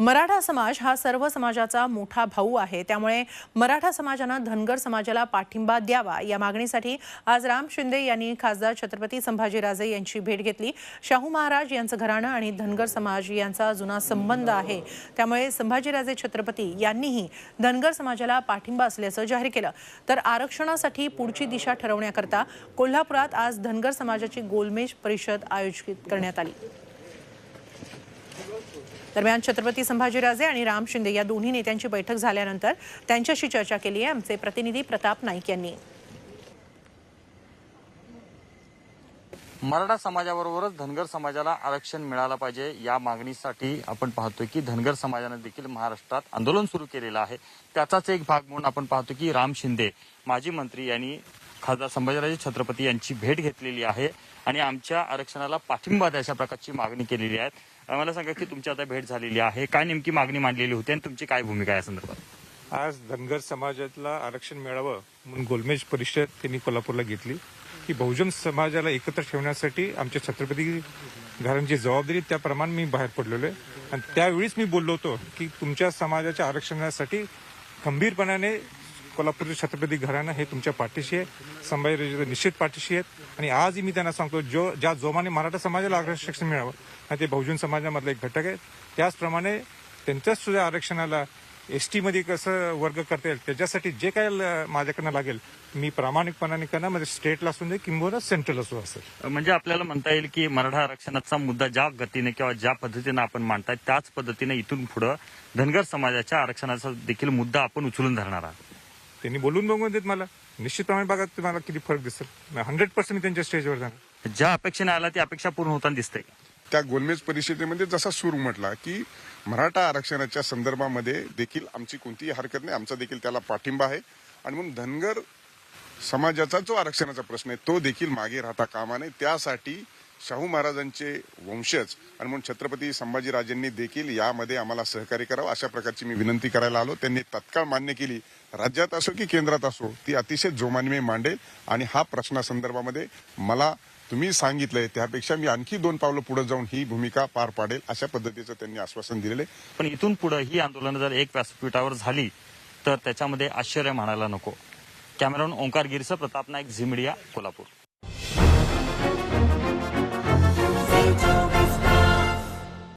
मराठा समाज हा सर्व समाजाचा मोठा भाऊ आहे. त्यामुळे मराठा समाजानं धनगर समाजाला पाठिंबा द्यावा या मागणीसाठी आज राम शिंदे यांनी खासदार छत्रपती संभाजीराजे यांची भेट घेतली. शाहू महाराज यांचं घराणं आणि धनगर समाज यांचा जुना संबंध आहे. त्यामुळे संभाजीराजे छत्रपती यांनीही धनगर समाजाला पाठिंबा असल्याचं जाहीर केलं. तर आरक्षणासाठी पुढची दिशा ठरवण्याकरता कोल्हापुरात आज धनगर समाजाची गोलमेज परिषद आयोजित करण्यात आली. दरम्यान छत्रपती संभाजीराजे आणि राम शिंदे या दोन्ही नेत्यांची बैठक झाल्यानंतर त्यांच्याशी चर्चा केली आहे आमचे प्रतिनिधी प्रताप नाईक यांनी. मराठा समाजाबरोबरच धनगर समाजाला आरक्षण मिळालं पाहिजे या मागणीसाठी आपण पाहतोय की धनगर समाजाने देखील महाराष्ट्रात आंदोलन सुरू केलेलं आहे. त्याचाच एक भाग म्हणून आपण पाहतो की राम शिंदे माजी मंत्री यांनी खासदार संभाजीराजे छत्रपती यांची भेट घेतलेली आहे आणि आमच्या आरक्षणाला पाठिंबा द्या अशा प्रकारची मागणी केलेली आहे. मला सांगा की तुमची आता भेट झालेली आहे. काय नेमकी मागणी मांडलेली होती आणि तुमची काय भूमिका आहे या संदर्भात? आज धनगर समाजाला आरक्षण मिळावं म्हणून गोलमेज परिषद त्यांनी कोल्हापूरला घेतली. की बहुजन समाजाला एकत्र ठेवण्यासाठी आमच्या छत्रपती घरांची जबाबदारी त्याप्रमाणे मी बाहेर पडलेलो आहे. आणि त्यावेळीच मी बोललो होतो की तुमच्या समाजाच्या आरक्षणासाठी खंबीरपणाने कोल्हापूरचे छत्रपती घराणं हे तुमच्या पाठीशी आहे संभाजी निश्चित पाठीशी आहेत. आणि आजही मी त्यांना सांगतो जो ज्या जोमाने मराठा समाजाला आरक्षण मिळावं ते बहुजन समाजामधला एक घटक आहे त्याचप्रमाणे त्यांच्याच सुद्धा आरक्षणाला एस टीमध्ये कसं वर्ग करता येईल त्याच्यासाठी जे काय ल- माझ्याकडनं लागेल मी प्रामाणिकपणाने करणार म्हणजे स्टेटला असू दे किंवा सेंट्रल असू असेल म्हणजे आपल्याला म्हणता येईल की मराठा आरक्षणाचा मुद्दा ज्या गतीने किंवा ज्या पद्धतीने आपण मांडताय त्याच पद्धतीने इथून पुढे धनगर समाजाच्या आरक्षणाचा देखील मुद्दा आपण उचलून धरणार आहोत. त्यांनी बोलून बघून देत मला. निश्चितपणे बघा तुम्हाला किती फरक दिसेल. हंड्रेड पर्सेंट मी त्यांच्या स्टेजवर जाणार. ज्या अपेक्षेने आला ती अपेक्षा पूर्ण होताना दिसते त्या गोलमेज परिषदेमध्ये जसा सूर म्हटला की मराठा आरक्षणाच्या संदर्भामध्ये देखील आमची कोणतीही हरकत नाही. आमचा देखील त्याला पाठिंबा आहे. आणि म्हणून धनगर समाजाचा जो आरक्षणाचा प्रश्न आहे तो देखील मागे राहता कामा नये. त्यासाठी शाहू महाराजांचे वंशज आणि म्हणून छत्रपती संभाजीराजेंनी देखील यामध्ये आम्हाला सहकार्य करावं अशा प्रकारची मी विनंती करायला आलो. त्यांनी तत्काळ मान्य केली. राज्यात असो की केंद्रात असो ती अतिशय जोमाने मी मांडेल आणि हा प्रश्नासंदर्भामध्ये मला तुम्ही सांगितलंय त्यापेक्षा मी आणखी दोन पावलं पुढे जाऊन ही भूमिका पार पाडेल अशा पद्धतीचं त्यांनी आश्वासन दिलेलं आहे. पण इथून पुढे ही आंदोलनं जर एक व्यासपीठावर झाली तर त्याच्यामध्ये आश्चर्य म्हणायला नको. कॅमेरॉन ओंकार गिरसं प्रताप नाईक झिमडिया कोल्हापूर.